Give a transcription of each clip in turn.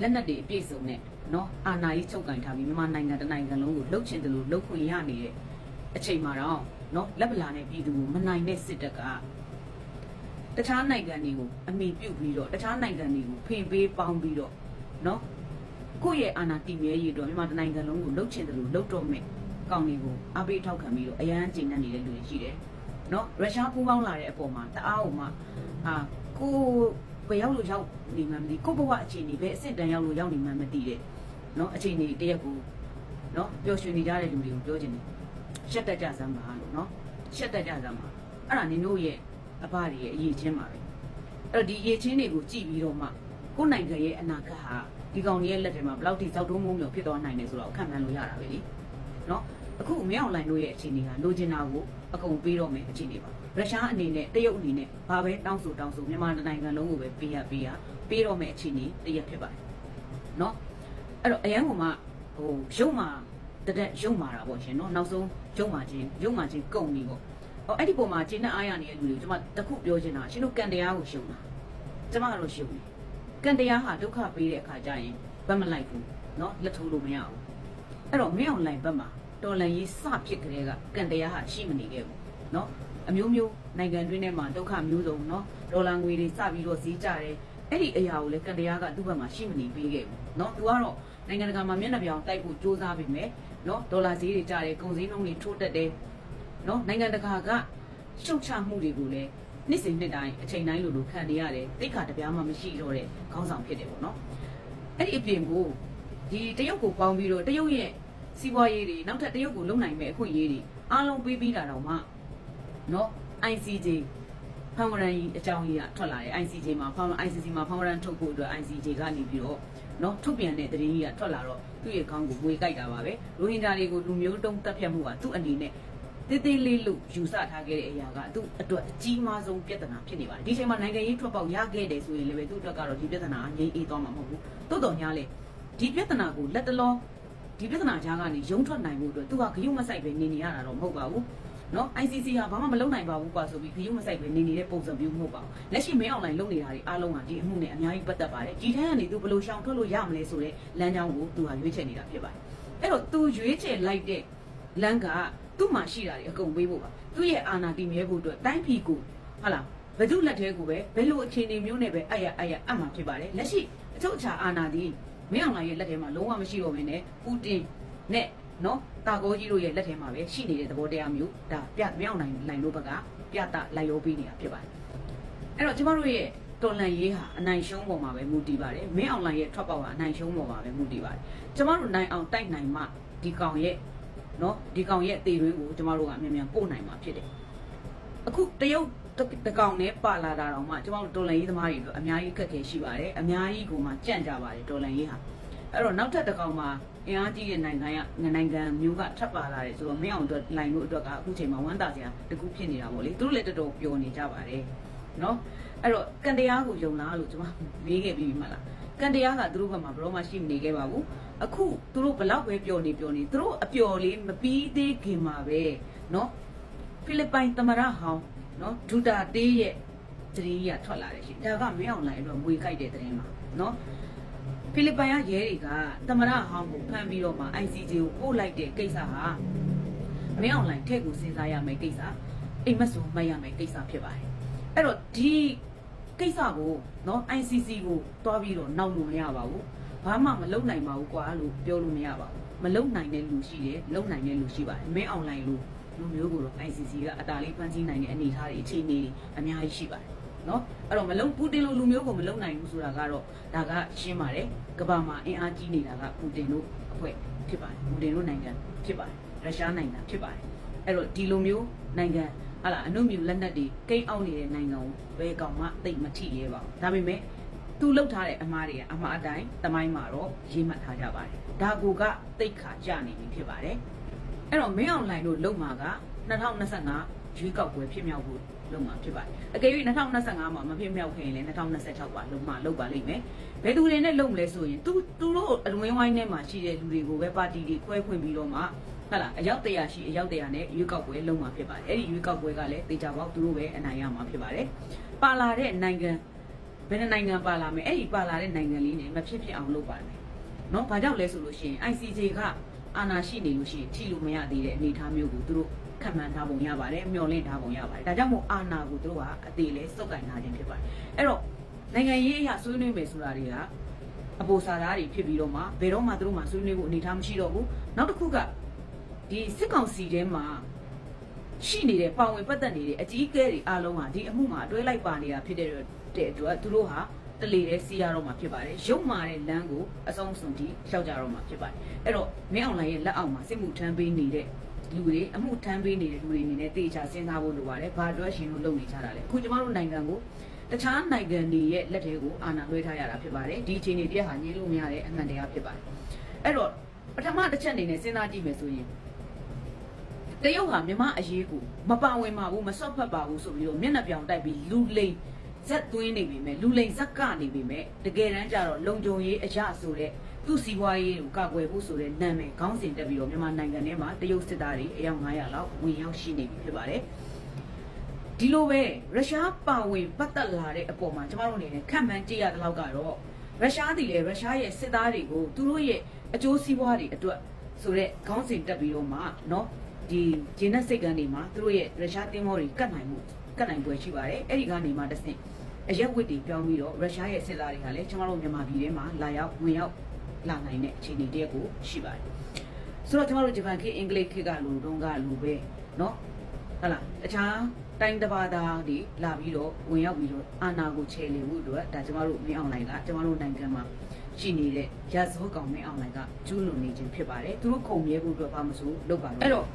လက်နက်တွေအပြည့်စုံနဲ့နော်အာဏာကြီးချုပ်ကင်ထားပြီးမြန်မာနိုင်ငံတစ်နိုင်ငံလုံးကိုလှုပ်ချင်တယ်လို့လှုပ်ခွင့်ရနေတဲ့အချိန်မှာတော့နော်လက်ပလာနဲ့ပြည်သူကိုမနိုင်တဲ့စစ်တပ်ကတခြားနိုင်ငံတွေကိုအမိပြုတ်ပြီးတော့တခြားနိုင်ငံတွေကိုဖင်ပေးပေါင်းပြီးတော့နော်ကိုယ့်ရဲ့အာဏာတည်မြဲရေးအတွက်မြန်မာတစ်နိုင်ငံလုံးကိုလှုပ်ချင်တယ်လို့လှုပ်တော့မယ်ကောင်းတွေကိုအပိထောက်ခံပြီးတော့အရန်ကျဉ်းနေတဲ့လူတွေရှိတယ်နော်ရုရှားပူးပေါင်းလာတဲ့အပေါ်မှာတအားအောင်မှအာကို ဘယ်ရောက်လို့ရောက်နေမှမသိကိုဘဝအခြေအနေဘယ်အဆင့်တန်းရောက်လို့ရောက်နေမှမသိတဲ့နော်အခြေအနေတရက်ကိုနော်ပျော်ရွှင်နေကြတဲ့လူတွေကိုပြောချင်တယ်ရှက်တက်ကြစမ်းပါလို့နော်ရှက်တက်ကြစမ်းပါအဲ့ဒါနင်တို့ရဲ့အဖတွေရဲ့အရေးချင်းပါပဲအဲ့တော့ဒီအရေးချင်းတွေကိုကြည့်ပြီးတော့မှကိုယ်နိုင်ငံရဲ့အနာဂတ်ဟာဒီကောင်ကြီးရဲ့လက်ထဲမှာဘယ်လောက်ထိစောက်တုံးမုံမျိုးဖြစ်သွားနိုင်လဲဆိုတော့ခံမှန်းလို့ရတာပဲလေနော်အခုမင်းအောင်လိုင်းတို့ရဲ့အခြေအနေကလိုချင်တာကိုအကုန်ပေးတော့မယ်အခြေအနေပါ ရုရှားအနေနဲ့တရုတ်အနေနဲ့ဘာပဲတောင်းဆိုတောင်းဆိုမြန်မာနိုင်ငံလုံးကိုပဲပေးရပေးရပေးတော့မယ်အခြေအနေတရက်ဖြစ်ပါတယ်เนาะအဲ့တော့အရန်ကမှဟိုရုံမာတတက်ရုံမာတာပေါ့ရှင်เนาะနောက်ဆုံးရုံမာခြင်းရုံမာခြင်းကုန်ပြီပေါ့ဟောအဲ့ဒီပုံမှာကျင်းတဲ့အားရနေတဲ့လူတွေကျွန်မတခုပြောချင်တာရှင်တို့ကန်တရားကိုရှုံတာကျွန်မကတော့ရှုံတယ်ကန်တရားဟာဒုက္ခပေးတဲ့အခါကျရင်ဘတ်မလိုက်ဘူးเนาะလက်ထိုးလို့မရဘူးအဲ့တော့မင်းအွန်လိုင်းဘတ်မှာတော်လန်ရေးစဖြစ်ကြတဲ့ကကန်တရားဟာရှိမနေခဲ့ဘူးเนาะ အမျိုးမျိုးနိုင်ငံတွင်းထဲမှာဒုက္ခမျိုးစုံเนาะဒေါ်လာငွေတွေစပြီးတော့ဈေးကျတယ်အဲ့ဒီအရာကိုလည်းကန်တရားကသူ့ဘက်မှာရှိမနေပေးခဲ့ဘူးเนาะသူကတော့နိုင်ငံတကာမှာမျက်နှာပြောင်တိုက်ဖို့စ조사ပြီမဲ့เนาะဒေါ်လာဈေးတွေကျတယ်ကုန်စည်နှုန်းတွေထိုးတက်တယ်เนาะနိုင်ငံတကာကရှုတ်ချမှုတွေကိုလည်းနေ့စဉ်နှစ်တိုင်းအချိန်တိုင်းလိုလိုခံနေရတယ်တိတ်ခါတပြားမှမရှိတော့တဲ့ခေါင်းဆောင်ဖြစ်တယ်ပေါ့เนาะအဲ့ဒီအပြင်ကိုဒီတရုတ်ကိုပေါင်းပြီးတော့တရုတ်ရဲ့စီးပွားရေးတွေနောက်ထပ်တရုတ်ကိုလုံနိုင်မဲ့အခွင့်အရေးတွေအားလုံးပေးပြီးတာတော့မှ နော် ICJ ဖောင်ဂရန်ကြီးအကြောင်းကြီးကထွက်လာတယ် ICJ မှာဖောင် ICC မှာဖောင်ဂရန်ထုတ်ဖို့အတွက် ICJ ကနေပြီးတော့နော်ထုတ်ပြန်တဲ့သတင်းကြီးကထွက်လာတော့သူ့ရဲ့ခေါင်းကိုဝေကြိုက်တာပါပဲရိုဟင်ဂျာတွေကိုလူမျိုးတုံးတက်ဖြတ်မှုကသူ့အနေနဲ့တေးသေးလေးလို့ယူဆထားခဲ့တဲ့အရာကသူ့အတွက်အကြီးမားဆုံးပြဿနာဖြစ်နေပါတယ်ဒီအချိန်မှာနိုင်ငံရေးထွက်ပေါက်ရခဲ့တယ်ဆိုရင်လည်းပဲသူ့အတွက်ကတော့ဒီပြဿနာအငြိမ်းအေးသွားမှာမဟုတ်ဘူးတိုးတော်ညာလေဒီပြဿနာကိုလက်တလောဒီပြဿနာကြားကနေရုံထွက်နိုင်ဖို့အတွက်သူကဂရုမစိုက်ပဲနေနေရတာတော့မဟုတ်ပါဘူး နော် ICC ကဘာမှမလုပ်နိုင်ပါဘူးကွာဆိုပြီးခရုမဆိုင်ပဲနေနေတဲ့ပုံစံမျိုးမဟုတ်ပါဘူးလက်ရှိမင်းအွန်လိုင်းလုပ်နေတာတွေအားလုံးကဒီအမှုနဲ့အများကြီးပတ်သက်ပါတယ်ဒီထက်ကနေသူဘယ်လိုရှောင်ထွက်လို့ရမလဲဆိုတဲ့လမ်းကြောင်းကိုသူဟာရွေးချယ်နေတာဖြစ်ပါတယ်အဲ့တော့သူရွေးချယ်လိုက်တဲ့လမ်းကသူ့မှာရှိတာတွေအကုန်ပေးဖို့ပါသူ့ရဲ့အာဏာတည်မြဲဖို့အတွက်တိုင်းပြည်ကိုဟာလားဘယ်သူလက်ထဲကိုပဲဘယ်လိုအခြေအနေမျိုးနဲ့ပဲအယအယအမှဖြစ်ပါတယ်လက်ရှိအချုပ်အခြာအာဏာဒီမင်းအွန်လိုင်းရဲ့လက်ထဲမှာလုံးဝမရှိတော့ဘဲနဲ့ပူတင်နဲ့ နော်တာကိုကြီးတို့ရဲ့လက်ထဲမှာပဲရှိနေတဲ့သဘောတရားမျိုးဒါပြမြောက်နိုင်နိုင်လို့ဘက်ကပြတာလိုက်ရောပေးနေတာဖြစ်ပါတယ်အဲ့တော့ကျမတို့ရဲ့တော်လန်ရေးဟာအနိုင်ရှုံးပေါ်မှာပဲမူတည်ပါတယ်မင်းအွန်လိုင်းရဲ့ထွက်ပေါက်ဟာအနိုင်ရှုံးပေါ်မှာပဲမူတည်ပါတယ်ကျမတို့နိုင်အောင်တိုက်နိုင်မှဒီကောင်ရဲ့နော်ဒီကောင်ရဲ့အသေးတွင်းကိုကျမတို့ကမြန်မြန်ပို့နိုင်မှာဖြစ်တယ်အခုတရုတ်တကောင်နဲ့ပါလာတာတော့မှကျမတို့တော်လန်ရေးသမားတွေတို့အများကြီးခက်ခဲရှိပါတယ်အများကြီးကိုမှကြန့်ကြပါတယ်တော်လန်ရေးဟာ အဲ့တော့နောက်ထပ်တစ်ကောင်မှာအင်အားကြီးတဲ့နိုင်ငံကနိုင်ငံမျိုးကထပ်ပါလာတယ်ဆိုတော့မင်းအောင်အတွက်လိုင်လို့အတွက်ကအခုချိန်မှာဝမ်းသာစရာတကူဖြစ်နေတာပေါ့လေသူတို့လည်းတော်တော်ပျော်နေကြပါတယ်နော်အဲ့တော့ကန်တရားကိုယုံလားလို့ကျွန်မမေးခဲ့ပြီးမှလားကန်တရားကသူတို့ဘက်မှာဘယ်တော့မှရှိမနေခဲ့ပါဘူးအခုသူတို့ဘလောက်ပဲပျော်နေပျော်နေသူတို့အပျော်လေးမပြီးသေးခင်မှာပဲနော်ဖိလစ်ပိုင်သမရဟောင်းနော်ဒူတာတေးရဲ့သတင်းကြီးကထွက်လာတယ်ရှင်ဒါကမင်းအောင်လိုင်အတွက်မွေကြိုက်တဲ့သတင်းပါနော် ဖိလစ်ပိုင်ကရဲတွေကသမရဟောင်းကိုဖမ်းပြီးတော့မှ ICJ ကိုပို့လိုက်တဲ့ကိစ္စဟာမင်းအွန်လိုင်းထည့်ကိုစဉ်းစားရမယ်ကိစ္စအိမ်မက်ဆိုမှတ်ရမယ်ကိစ္စဖြစ်ပါတယ်အဲ့တော့ဒီကိစ္စကိုเนาะ ICC ကိုတွားပြီးတော့နောက်လို့မရပါဘူးဘာမှမလုပ်နိုင်ပါဘူးကွာလို့ပြောလို့မရပါဘူးမလုပ်နိုင်တဲ့လူရှိတယ်လုပ်နိုင်တဲ့လူရှိပါတယ်မင်းအွန်လိုင်းလို့လူမျိုးကိုတော့ ICC ကအတားလေးဖန်ဆီးနိုင်တဲ့အနေအထားတွေအခြေအနေတွေအများကြီးရှိပါတယ် နော်အဲ့တော့မလုံပူတင်လိုလူမျိုးကိုမလုံနိုင်ဘူးဆိုတာကတော့ဒါကရှင်းပါတယ်ကမ္ဘာမှာအင်အားကြီးနေတာကပူတင်တို့အဖွဲ့ဖြစ်ပါတယ်ပူတင်တို့နိုင်ငံဖြစ်ပါတယ်ရုရှားနိုင်ငံဖြစ်ပါတယ်အဲ့တော့ဒီလိုမျိုးနိုင်ငံဟာလာအနုမြူလက်နက်တွေကိန်းအောင်နေတဲ့နိုင်ငံကိုဘယ်ကောင်မှသိမ့်မထိရဲပါဘူးဒါပေမဲ့သူလှုပ်ထားတဲ့အမားတွေကအမှားအတိုင်းတမိုင်းမှာတော့ရေးမှတ်ထားကြပါတယ်ဒါကိုကတိတ်ခါကြနေပြီဖြစ်ပါတယ်အဲ့တော့မင်းအောင်လှိုင်တို့လုံမှာက2025ရွေးကောက်ပွဲဖြစ်မြောက်ဖို့ လုပ်မှာဖြစ်ပါတယ်အကယ်၍2025မှာမဖြစ်မြောက်ခင်လည်း2026ပါလုံးမှာလုပ်ပါလိမ့်မယ်ဘယ်သူတွေနဲ့လုပ်မလဲဆိုရင်သူသူတို့အလွင်းဝိုင်းထဲမှာရှိတဲ့လူတွေကိုပဲပါတီတွေခွဲခွင့်ပြီးတော့မှဟုတ်လားအယောက်တရာရှိအယောက်တရာနဲ့ရွေးကောက်ပွဲလုပ်မှာဖြစ်ပါတယ်အဲ့ဒီရွေးကောက်ပွဲကလည်းတေချာပေါက်သူတို့ပဲအနိုင်ရမှာဖြစ်ပါတယ်ပါလာတဲ့နိုင်ငံဘယ်နှနိုင်ငံပါလာမယ်အဲ့ဒီပါလာတဲ့နိုင်ငံလေးနဲ့မဖြစ်ဖြစ်အောင်လုပ်ပါမယ်နော်ဘာကြောင့်လဲဆိုလို့ရှိရင် ICJ ကအာဏာရှိနေလို့ရှိရင်ထီလို့မရသေးတဲ့အနေအထားမျိုးကိုသူတို့ ခံမှန်းထားပုံရပါတယ်မျှော်လင့်ထားပုံရပါတယ်ဒါကြောင့်မို့အာဏာကိုသူတို့ကအသေးလဲစုပ်ကင်ထားခြင်းဖြစ်ပါတယ်အဲ့တော့နိုင်ငံရေးအရာဆွေးနွေးမယ်ဆိုတာတွေကအပေါ်စာသားတွေဖြစ်ပြီးတော့မှဘယ်တော့မှသူတို့မှဆွေးနွေးဖို့အနေအထားမရှိတော့ဘူးနောက်တစ်ခုကဒီစစ်ကောင်စီထဲမှာရှိနေတဲ့ပါဝင်ပတ်သက်နေတဲ့အကြီးအကဲတွေအားလုံးဟာဒီအမှုမှာအတွဲလိုက်ပါနေတာဖြစ်တဲ့တဲ့အတွက်သူတို့ဟာတလေတဲ့စီးရတော့မှာဖြစ်ပါတယ်ရုပ်မာတဲ့လမ်းကိုအဆုံးစွန်ထိလျှောက်ကြတော့မှာဖြစ်ပါတယ်အဲ့တော့မင်းအွန်လိုင်းရဲ့လက်အောက်မှာစစ်မှုထမ်းပေးနေတဲ့ လူတွေအမှုထမ်းပေးနေတဲ့လူတွေအနေနဲ့တေချာစဉ်းစားဖို့လိုပါတယ်ဘာအတွက်ရှင်လို့လုပ်နေကြတာလဲအခုကျမတို့နိုင်ငံကိုတခြားနိုင်ငံတွေရဲ့လက်ထဲကိုအာဏာလွှဲထားရတာဖြစ်ပါတယ်ဒီအခြေအနေတရားဟာညှိလို့မရတဲ့အမှန်တရားဖြစ်ပါတယ်အဲ့တော့ပထမတစ်ချက်အနေနဲ့စဉ်းစားကြည့်မယ်ဆိုရင်တရုတ်ဟာမြမအရေးကိုမပါဝင်ပါဘူးမစော့ဖက်ပါဘူးဆိုပြီးတော့မျက်နှာပြောင်တိုက်ပြီးလူလိန်ဇက်သွင်းနေပြီမဲ့လူလိန်ဇက်ကနေပြီမဲ့တကယ်တမ်းကျတော့လုံခြုံရေးအရာဆိုတဲ့ သူ့စီးပွားရေးကိုကာကွယ်ဖို့ဆိုတဲ့နာမည်ခေါင်းစဉ်တက်ပြီးတော့မြန်မာနိုင်ငံထဲမှာတရုတ်စစ်သားတွေအယောက်900လောက်ဝင်ရောက်ရှိနေပြီဖြစ်ပါတယ်ဒီလိုပဲရုရှားပါဝင်ပတ်သက်လာတဲ့အပေါ်မှာကျမတို့အနေနဲ့ခံမှန်းကြည့်ရတဲ့လောက်ကတော့ရုရှားတည်လေရုရှားရဲ့စစ်သားတွေကိုသူတို့ရဲ့အကျိုးစီးပွားတွေအတွက်ဆိုတဲ့ခေါင်းစဉ်တက်ပြီးတော့မှเนาะ ဒီဂျင်းနက်စိတ်ကန်တွေမှာသူတို့ရဲ့ရုရှားတင်းမောတွေကတ်နိုင်မှုကတ်နိုင်ပွဲရှိပါတယ်အဲ့ဒီကနေမှတစ်ဆင့်အရက်ဝစ်တွေပြောင်းပြီးတော့ရုရှားရဲ့စစ်သားတွေကလည်းကျမတို့မြန်မာပြည်ထဲမှာလာရောက်ဝင်ရောက် လာနိုင်တဲ့အခြေအနေတရက်ကိုရှိပါတယ်ဆိုတော့ကျမတို့ဂျပန်ခေတ်အင်္ဂလိပ်ခေတ်ကလူတုံးကလူပဲเนาะဟုတ်လားအခြားတိုင်းတစ်ပါးသားတွေလာပြီးတော့ဝင်ရောက်ပြီးတော့အာဏာကိုချေလည်မှုအတွက်ဒါကျမတို့မင်းအောင်လိုင်ကကျမတို့နိုင်ငံမှာရှိနေတဲ့ရာဇဝတ်ကောင်မင်းအောင်လိုင်ကကျူးလွန်နေခြင်းဖြစ်ပါတယ်သူတို့ခုံမြဲဖို့အတွက်ဘာမဆိုလုပ်ပါတော့အဲ့တော့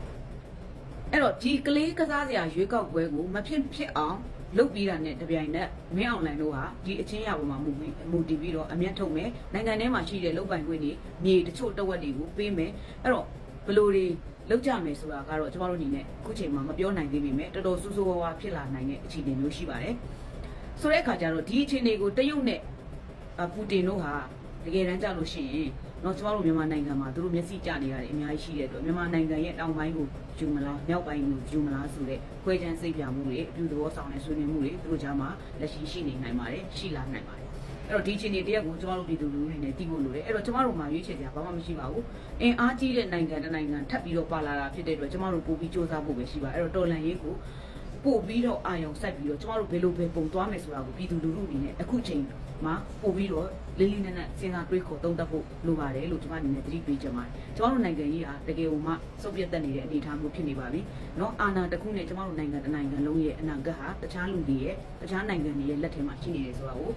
အဲ့တော့ဒီကလေးကစားစရာရွေးကောက်ပွဲကိုမဖြစ်ဖြစ်အောင် လုပ်ပြီးတာနဲ့တပြိုင်နက်မင်းအောင်လိုင်တို့ဟာဒီအချင်းရပေါ်မှာမူပြီးမူတည်ပြီးတော့အမျက်ထုတ်မယ်နိုင်ငံထဲမှာရှိတဲ့လုပ်ပိုင်ခွင့်တွေမြေတချို့တဝက်တွေကိုပေးမယ်အဲ့တော့ဘယ်လိုတွေလောက်ကြမယ်ဆိုတာကတော့ကျမတို့အနေနဲ့အခုချိန်မှာမပြောနိုင်သေးပေမဲ့တော်တော်စူးစူးဝါးဝါဖြစ်လာနိုင်တဲ့အခြေအနေမျိုးရှိပါတယ်ဆိုတဲ့အခါကျတော့ဒီအခြေအနေကိုတရုတ်နဲ့အပူတင်တို့ဟာတကယ်တမ်းကြလို့ရှိရင် တော့ကျမတို့မြန်မာနိုင်ငံမှာသူတို့မျက်စိကျနေရတယ်အများကြီးရှိတဲ့အတွက်မြန်မာနိုင်ငံရဲ့တောင်ပိုင်းကိုယူမလားမြောက်ပိုင်းကိုယူမလားဆိုတဲ့ခွဲခြမ်းစိတ်ပြမှုတွေအပြုသဘောဆောင်တဲ့ဆွေးနွေးမှုတွေသူတို့ကြားမှာလက်ရှိရှိနေနိုင်ပါတယ်ရှိလာနိုင်ပါတယ်အဲ့တော့ဒီအခြေအနေတရက်ကိုကျမတို့ပြည်သူလူထုတွေနဲ့တည်ဖို့လိုတယ်အဲ့တော့ကျမတို့မှာရွေးချယ်စရာဘာမှမရှိပါဘူးအင်အားကြီးတဲ့နိုင်ငံတစ်နိုင်ငံထပ်ပြီးတော့ပါလာတာဖြစ်တဲ့အတွက်ကျမတို့ပို့ပြီးစ조사ဖို့ပဲရှိပါအဲ့တော့တော်လန်ရေးကိုပို့ပြီးတော့အာယုံစိုက်ပြီးတော့ကျမတို့ဘယ်လိုပဲပုံသွားမယ်ဆိုတာကိုပြည်သူလူထုအနေနဲ့အခုချိန် မှာပို့ပြီးတော့လေးလေးနက်နက်စဉ်းစားတွေးခေါ်သုံးသပ်ဖို့လိုပါတယ်လို့ကျွန်မအနေနဲ့သတိပေးချင်ပါတယ်။ကျွန်တော်တို့နိုင်ငံကြီးဟာတကယ်ဟိုမှစုပ်ပြတ်တက်နေတဲ့အနေအထားမျိုးဖြစ်နေပါပြီ။နော်အာဏာတစ်ခုနဲ့ကျွန်တော်တို့နိုင်ငံတစ်နိုင်ငံလုံးရဲ့အနာဂတ်ဟာတခြားလူတွေရဲ့တခြားနိုင်ငံတွေရဲ့လက်ထဲမှာရှိနေတယ်ဆိုတာကို